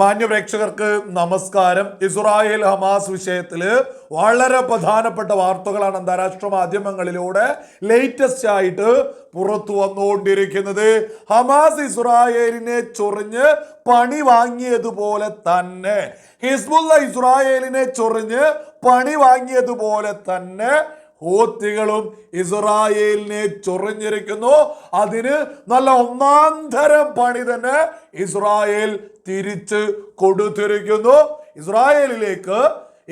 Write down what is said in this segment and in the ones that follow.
മാന്യപ്രേക്ഷകർക്ക് നമസ്കാരം. Israel Hamas വിഷയത്തിൽ വളരെ പ്രധാനപ്പെട്ട വാർത്തകളാണ് അന്താരാഷ്ട്ര മാധ്യമങ്ങളിലൂടെ ലേറ്റസ്റ്റ് ആയിട്ട് പുറത്തു വന്നുകൊണ്ടിരിക്കുന്നത്. ഹമാസ് ഇസ്രായേലിനെ ചൊറിഞ്ഞ് പണി വാങ്ങിയതുപോലെ തന്നെ. ഹിസ്ബുള്ള ഇസ്രായേലിനെ ചൊറിഞ്ഞ് പണി വാങ്ങിയതുപോലെ തന്നെ ഹൂത്തികളും ഇസ്രായേലിനെ ചൊറിഞ്ഞിരിക്കുന്നു. അതിന് നല്ല ഒന്നാം തരം പണി തന്നെ ഇസ്രായേൽ തിരിച്ച് കൊടുത്തിരിക്കുന്നു. ഇസ്രായേലിലേക്ക്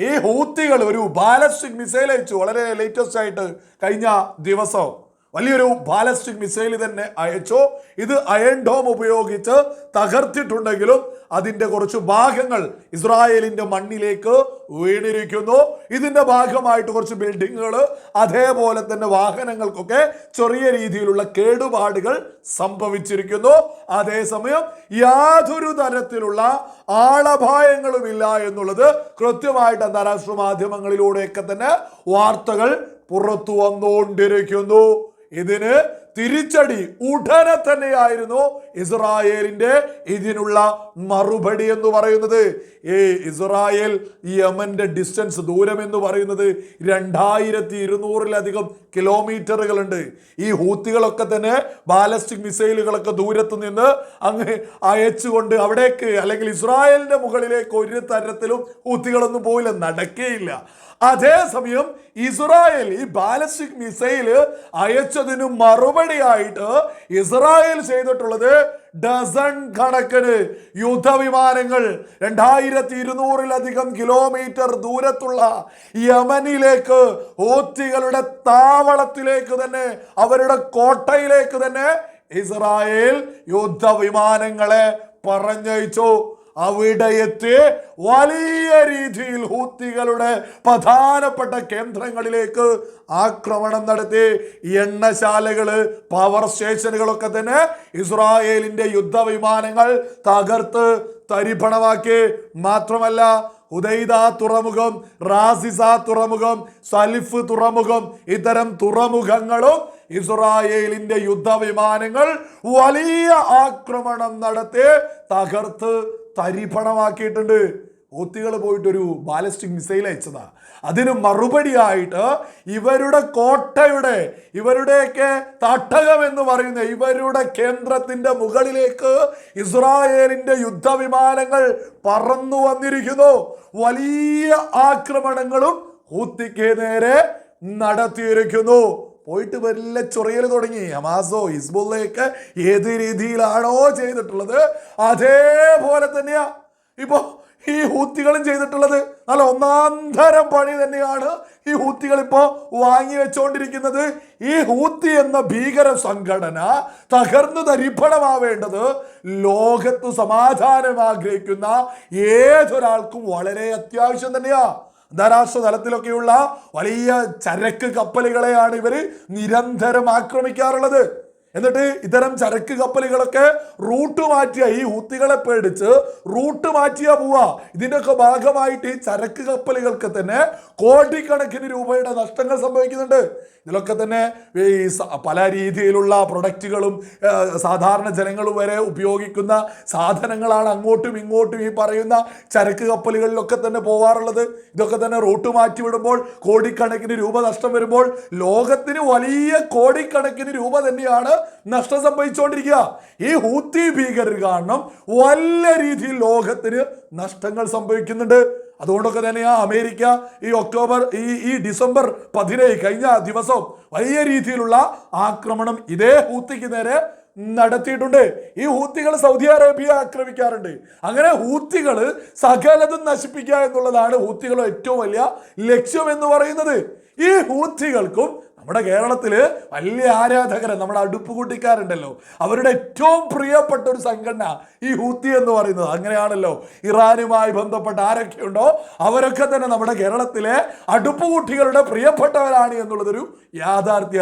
ഈ ഹൂത്തികൾ ഒരു ബാലസ്റ്റിക് മിസൈൽ അയച്ചു. വളരെ ലേറ്റസ്റ്റ് ആയിട്ട് കഴിഞ്ഞ ദിവസം വലിയൊരു ബാലസ്റ്റിക് മിസൈൽ തന്നെ അയച്ചു. ഇത് അയൺ ഡോം ഉപയോഗിച്ച് തകർത്തിട്ടുണ്ടെങ്കിലും അതിന്റെ കുറച്ച് ഭാഗങ്ങൾ ഇസ്രായേലിന്റെ മണ്ണിലേക്ക് വീണിരിക്കുന്നു. ഇതിന്റെ ഭാഗമായിട്ട് കുറച്ച് ബിൽഡിങ്ങുകൾ അതേപോലെ തന്നെ വാഹനങ്ങൾക്കൊക്കെ ചെറിയ രീതിയിലുള്ള കേടുപാടുകൾ സംഭവിച്ചിരിക്കുന്നു. അതേസമയം യാതൊരു തരത്തിലുള്ള ആളപായങ്ങളുമില്ല എന്നുള്ളത് കൃത്യമായിട്ട് അന്താരാഷ്ട്ര മാധ്യമങ്ങളിലൂടെയൊക്കെ തന്നെ വാർത്തകൾ പുറത്തു വന്നുകൊണ്ടിരിക്കുന്നു. ഇതിന് തിരിച്ചടി ഉടനെ തന്നെയായിരുന്നു ഇസ്രായേലിന്റെ ഇതിനുള്ള മറുപടി എന്ന് പറയുന്നത് ഏ ഇസ്രായേൽ യമന്റെ ഡിസ്റ്റൻസ് ദൂരം എന്ന് പറയുന്നത് രണ്ടായിരത്തി ഇരുന്നൂറിലധികം കിലോമീറ്ററുകളുണ്ട് ഈ ഹൂത്തികളൊക്കെ തന്നെ ബാലസ്റ്റിക് മിസൈലുകളൊക്കെ ദൂരത്ത് നിന്ന് അങ്ങ് അയച്ചുകൊണ്ട് അവിടേക്ക് അല്ലെങ്കിൽ ഇസ്രായേലിന്റെ മുകളിലേക്ക് ഒരു തരത്തിലും ഹൂത്തികളൊന്നും പോയില്ല നടക്കേയില്ല. അതേസമയം ഇസ്രായേൽ ഈ ബാലസ്റ്റിക് മിസൈൽ അയച്ചതിന് മറുപടിയായിട്ട് ഇസ്രായേൽ ചെയ്തിട്ടുള്ളത് ഡസൺ കണക്കിന് യുദ്ധവിമാനങ്ങൾ രണ്ടായിരത്തി ഇരുന്നൂറിലധികം കിലോമീറ്റർ ദൂരത്തുള്ള യമനിലേക്ക് ഹൂത്തികളുടെ താവളത്തിലേക്ക് തന്നെ അവരുടെ കോട്ടയിലേക്ക് തന്നെ ഇസ്രായേൽ യുദ്ധവിമാനങ്ങളെ പറഞ്ഞയച്ചു. അവിടെ എത്തി വലിയ രീതിയിൽ ഹൂത്തികളുടെ പ്രധാനപ്പെട്ട കേന്ദ്രങ്ങളിലേക്ക് ആക്രമണം നടത്തി. എണ്ണശാലകൾ പവർ സ്റ്റേഷനുകളൊക്കെ തന്നെ ഇസ്രായേലിന്റെ യുദ്ധവിമാനങ്ങൾ തകർത്ത് തരിപ്പണമാക്കി. മാത്രമല്ല ഉദൈദ തുറമുഖം റാസിസ തുറമുഖം സലിഫ് തുറമുഖം ഇത്തരം തുറമുഖങ്ങളും ഇസ്രായേലിന്റെ യുദ്ധവിമാനങ്ങൾ വലിയ ആക്രമണം നടത്തി തകർത്ത് തരിപ്പണമാക്കിയിട്ടുണ്ട്. ഹൂത്തികൾ പോയിട്ടൊരു ബാലിസ്റ്റിക് മിസൈൽ അയച്ചതാ. അതിന് മറുപടിയായിട്ട് ഇവരുടെ കോട്ടയുടെ ഇവരുടെയൊക്കെ തട്ടകം എന്ന് പറയുന്ന ഇവരുടെ കേന്ദ്രത്തിന്റെ മുകളിലേക്ക് ഇസ്രായേലിന്റെ യുദ്ധവിമാനങ്ങൾ പറന്നു വന്നിരിക്കുന്നു. വലിയ ആക്രമണങ്ങളും ഹൂത്തിക്ക് നേരെ നടത്തിയിരിക്കുന്നു. പോയിട്ട് വല്ല ചൊറിയൽ തുടങ്ങി. അമാസോ ഹിസ്ബുള്ളയൊക്കെ ഏത് രീതിയിലാണോ ചെയ്തിട്ടുള്ളത് അതേപോലെ തന്നെയാ ഇപ്പോ ഈ ഹൂത്തികളും ചെയ്തിട്ടുള്ളത്. നല്ല ഒന്നാം തരം പണി തന്നെയാണ് ഈ ഹൂത്തികൾ ഇപ്പോ വാങ്ങി വെച്ചുകൊണ്ടിരിക്കുന്നത് ഈ ഹൂത്തി എന്ന ഭീകര സംഘടന തകർന്നു തരിപ്പണമാവേണ്ടത് ലോകത്ത് സമാധാനം ആഗ്രഹിക്കുന്ന ഏതൊരാൾക്കും വളരെ അത്യാവശ്യം തന്നെയാ. അന്താരാഷ്ട്ര തലത്തിലൊക്കെയുള്ള വലിയ ചരക്ക് കപ്പലുകളെയാണ് ഇവർ നിരന്തരം ആക്രമിക്കാറുള്ളത്. എന്നിട്ട് ഇത്തരം ചരക്ക് കപ്പലുകളൊക്കെ റൂട്ട് മാറ്റിയ ഈ ഹൂത്തികളെ പേടിച്ച് റൂട്ട് മാറ്റിയ പോവാ. ഇതിന്റെയൊക്കെ ഭാഗമായിട്ട് ഈ ചരക്ക് കപ്പലുകൾക്ക് തന്നെ കോടിക്കണക്കിന് രൂപയുടെ നഷ്ടങ്ങൾ സംഭവിക്കുന്നുണ്ട്. ഇതിലൊക്കെ തന്നെ ഈ പല രീതിയിലുള്ള പ്രൊഡക്റ്റുകളും സാധാരണ ജനങ്ങൾ വരെ ഉപയോഗിക്കുന്ന സാധനങ്ങളാണ് അങ്ങോട്ടും ഇങ്ങോട്ടും ഈ പറയുന്ന ചരക്ക് കപ്പലുകളിലൊക്കെ തന്നെ പോവാറുള്ളത്. ഇതൊക്കെ തന്നെ റൂട്ട് മാറ്റി വിടുമ്പോൾ കോടിക്കണക്കിന് രൂപ നഷ്ടം വരുമ്പോൾ ലോകത്തിന് വലിയ കോടിക്കണക്കിന് രൂപ തന്നെയാണ് നഷ്ടം സംഭവിച്ചുകൊണ്ടിരിക്കുക ഈ ഹൂത്തി ഭീകരർ കാരണം വല്ല രീതിയിൽ ലോകത്തിന് നഷ്ടങ്ങൾ സംഭവിക്കുന്നുണ്ട്. അതുകൊണ്ടൊക്കെ തന്നെ ആ അമേരിക്ക ഈ ഒക്ടോബർ ഈ ഈ ഡിസംബർ പതിനേഴ് കഴിഞ്ഞ ദിവസം വലിയ രീതിയിലുള്ള ആക്രമണം ഇതേ ഹൂത്തിക്ക് നേരെ നടത്തിയിട്ടുണ്ട്. ഈ ഹൂത്തികൾ സൗദി അറേബ്യ ആക്രമിക്കാറുണ്ട്. അങ്ങനെ ഹൂത്തികൾ സകലതും നശിപ്പിക്കുക എന്നുള്ളതാണ് ഹൂത്തികളുടെ ഏറ്റവും വലിയ ലക്ഷ്യം എന്ന് പറയുന്നത്. ഈ ഹൂത്തികൾക്കും നമ്മുടെ കേരളത്തിൽ വലിയ ആരാധകരെ നമ്മുടെ അടുപ്പ് കൂട്ടിക്കാരുണ്ടല്ലോ അവരുടെ ഏറ്റവും പ്രിയപ്പെട്ട ഒരു സംഘടന ഈ ഹൂത്തി എന്ന് പറയുന്നത്. അങ്ങനെയാണല്ലോ ഇറാനുമായി ബന്ധപ്പെട്ട ആരൊക്കെയുണ്ടോ അവരൊക്കെ തന്നെ നമ്മുടെ കേരളത്തിലെ അടുപ്പ് കൂട്ടികളുടെ പ്രിയപ്പെട്ടവരാണ് എന്നുള്ളതൊരു യാഥാർത്ഥ്യ.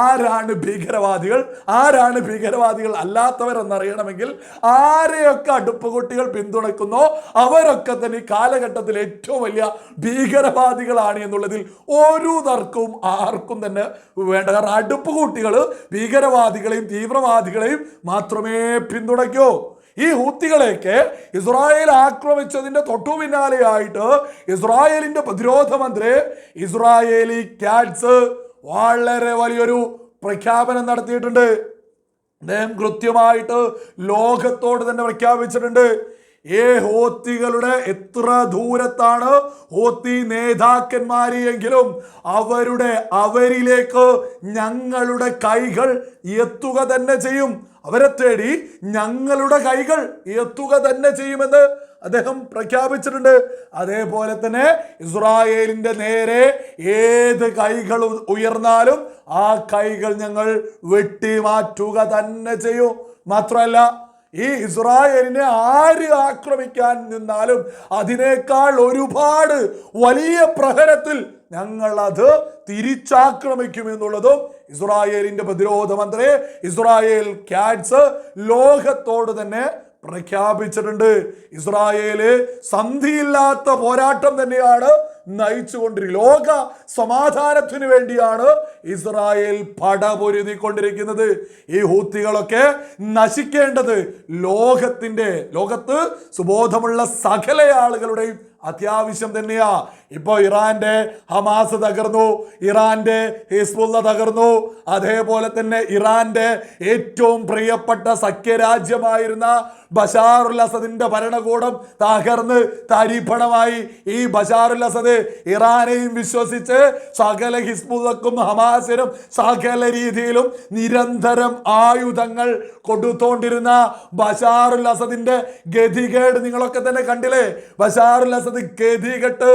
ആരാണ് ഭീകരവാദികൾ? ആരാണ് ഭീകരവാദികൾ അല്ലാത്തവരെന്നറിയണമെങ്കിൽ ആരെയൊക്കെ അടുപ്പ് കുട്ടികൾ പിന്തുണയ്ക്കുന്നോ അവരൊക്കെ തന്നെ ഈ കാലഘട്ടത്തിൽ ഏറ്റവും വലിയ ഭീകരവാദികളാണ് എന്നുള്ളതിൽ ഒരു തർക്കവും ആർക്കും തന്നെ വേണ്ട കാരണം അടുപ്പ് കൂട്ടികൾ ഭീകരവാദികളെയും തീവ്രവാദികളെയും മാത്രമേ പിന്തുണയ്ക്കൂ. ഈ ഹൂത്തികളെയൊക്കെ ഇസ്രായേൽ ആക്രമിച്ചതിന്റെ തൊട്ടു പിന്നാലെയായിട്ട് ഇസ്രായേലിന്റെ പ്രതിരോധ മന്ത്രി ഇസ്രായേലി ക്യാറ്റ്സ് വളരെ വലിയൊരു പ്രഖ്യാപനം നടത്തിയിട്ടുണ്ട്. അദ്ദേഹം കൃത്യമായിട്ട് ലോകത്തോട് തന്നെ പ്രഖ്യാപിച്ചിട്ടുണ്ട്. ഏ ഹോത്തികളുടെ എത്ര ദൂരത്താണ് ഹോത്തി നേതാക്കന്മാരെയെങ്കിലും അവരുടെ അവരിലേക്ക് ഞങ്ങളുടെ കൈകൾ എത്തുക തന്നെ ചെയ്യും. അവരെ തേടി ഞങ്ങളുടെ കൈകൾ എത്തുക തന്നെ ചെയ്യുമെന്ന് അദ്ദേഹം പ്രഖ്യാപിച്ചിട്ടുണ്ട്. അതേപോലെ തന്നെ ഇസ്രായേലിന്റെ നേരെ ഏത് കൈകൾ ഉയർന്നാലും ആ കൈകൾ ഞങ്ങൾ വെട്ടിമാറ്റുക തന്നെ ചെയ്യും. മാത്രമല്ല ഈ ഇസ്രായേലിനെ ആര് ആക്രമിക്കാൻ നിന്നാലും അതിനേക്കാൾ ഒരുപാട് വലിയ പ്രഹരത്തിൽ ഞങ്ങൾ അത് തിരിച്ചാക്രമിക്കും എന്നുള്ളതും ഇസ്രായേലിന്റെ പ്രതിരോധ മന്ത്രി ഇസ്രായേൽ ക്യാറ്റ്സ് ലോകത്തോട് തന്നെ പ്രഖ്യാപിച്ചിട്ടുണ്ട്. ഇസ്രായേൽ സന്ധിയില്ലാത്ത പോരാട്ടം തന്നെയാണ് നയിച്ചുകൊണ്ടിരിക്കുന്നത് ലോക സമാധാനത്തിന് വേണ്ടിയാണ് ഇസ്രായേൽ പടപൊരുതിക്കൊണ്ടിരിക്കുന്നത്. ഈ ഹൂത്തികളൊക്കെ നശിക്കേണ്ടത് ലോകത്തിന്റെ ലോകത്ത് സുബോധമുള്ള സകല ആളുകളുടെയും അത്യാവശ്യം തന്നെയാ. ഇപ്പൊ ഇറാന്റെ ഹമാസ് തകർന്നു ഇറാന്റെ ഹിസ്ബുള്ള തകർന്നു. അതേപോലെ തന്നെ ഇറാന്റെ ഏറ്റവും പ്രിയപ്പെട്ട സഖ്യരാജ്യമായിരുന്ന ബഷാറുൽ അസദിന്റെ ഭരണകൂടം തകർന്ന് തരിപ്പണമായി. ഈ ബഷാറുൽ അസദ് ഇറാനെയും വിശ്വസിച്ച് സകല ഹിസ്ബുള്ളക്കും ഹമാസിനും സകല രീതിയിലും നിരന്തരം ആയുധങ്ങൾ കൊടുത്തോണ്ടിരുന്ന ബഷാറുൽ അസദിന്റെ ഗതികേട് നിങ്ങളൊക്കെ തന്നെ കണ്ടില്ലേ? ബഷാറുൽ അസദ് ഗതികെട്ട്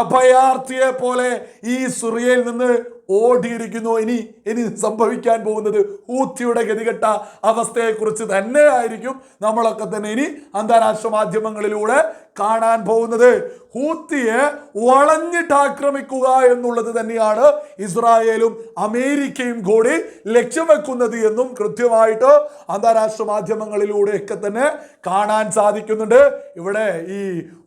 അഭയാർത്ഥിയെ പോലെ ഈ സുറിയയിൽ നിന്ന് ഓടിയിരിക്കുന്നു. ഇനി ഇനി സംഭവിക്കാൻ പോകുന്നത് ഊത്തിയുടെ ഗതികെട്ട അവസ്ഥയെക്കുറിച്ച് തന്നെ ആയിരിക്കും നമ്മളൊക്കെ തന്നെ ഇനി അന്താരാഷ്ട്ര മാധ്യമങ്ങളിലൂടെ കാണാൻ പോകുന്നത്. ഹൂത്തിയെ വളഞ്ഞിട്ട് ആക്രമിക്കുക എന്നുള്ളത് തന്നെയാണ് ഇസ്രായേലും അമേരിക്കയും കൂടി ലക്ഷ്യം വെക്കുന്നത് എന്നും കൃത്യമായിട്ട് അന്താരാഷ്ട്ര മാധ്യമങ്ങളിലൂടെയൊക്കെ തന്നെ കാണാൻ സാധിക്കുന്നുണ്ട്. ഇവിടെ ഈ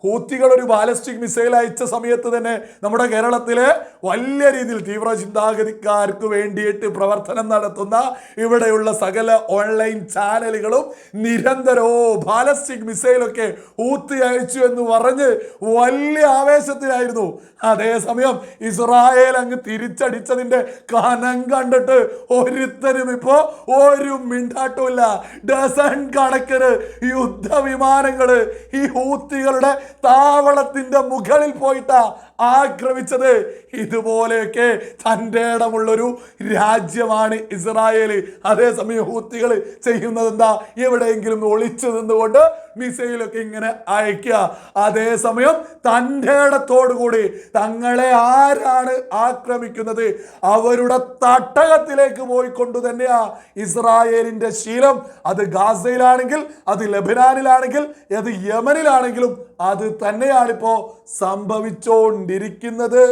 ഹൂത്തികൾ ഒരു ബാലസ്റ്റിക് മിസൈൽ അയച്ച സമയത്ത് തന്നെ നമ്മുടെ കേരളത്തിലെ വലിയ രീതിയിൽ തീവ്ര ചിന്താഗതിക്കാർക്ക് വേണ്ടിയിട്ട് പ്രവർത്തനം നടത്തുന്ന ഇവിടെയുള്ള സകല ഓൺലൈൻ ചാനലുകളും നിരന്തരവും ബാലസ്റ്റിക് മിസൈലൊക്കെ ഊത്തി അയച്ചു എന്ന് പറഞ്ഞ് വലിയ ആവേശത്തിലായിരുന്നു. അതേസമയം ഇസ്രായേൽ അങ്ങ് തിരിച്ചടിച്ചതിന്റെ കനം കണ്ടിട്ട് ഒരുത്തരും ഇപ്പോ ഒരു മിണ്ടാട്ടുമില്ല ഡസൺ കണക്കിന് യുദ്ധവിമാനങ്ങൾ ഈ ഹൂത്തികളുടെ താവളത്തിന്റെ മുകളിൽ പോയിട്ടാ ആക്രമിച്ചത്. ഇതുപോലെയൊക്കെ തന്റെ ഇടമുള്ളൊരു രാജ്യമാണ് ഇസ്രായേൽ അതേസമയം ഹൂത്തികൾ ചെയ്യുന്നത് എന്താ എവിടെയെങ്കിലും ഒളിച്ചു നിന്നുകൊണ്ട് മിസൈലൊക്കെ ഇങ്ങനെ അയക്കുക അതേസമയം തന്റെ കൂടി തങ്ങളെ ആരാണ് ആക്രമിക്കുന്നത്? അവരുടെ തട്ടകത്തിലേക്ക് പോയിക്കൊണ്ട് തന്നെയാ ഇസ്രായേലിന്റെ ശീലം. അത് ഗാസയിലാണെങ്കിൽ അത് ലബനാനിലാണെങ്കിൽ അത് യമനിലാണെങ്കിലും അത് തന്നെയാണിപ്പോ സംഭവിച്ചുകൊണ്ടിരിക്കുന്നത്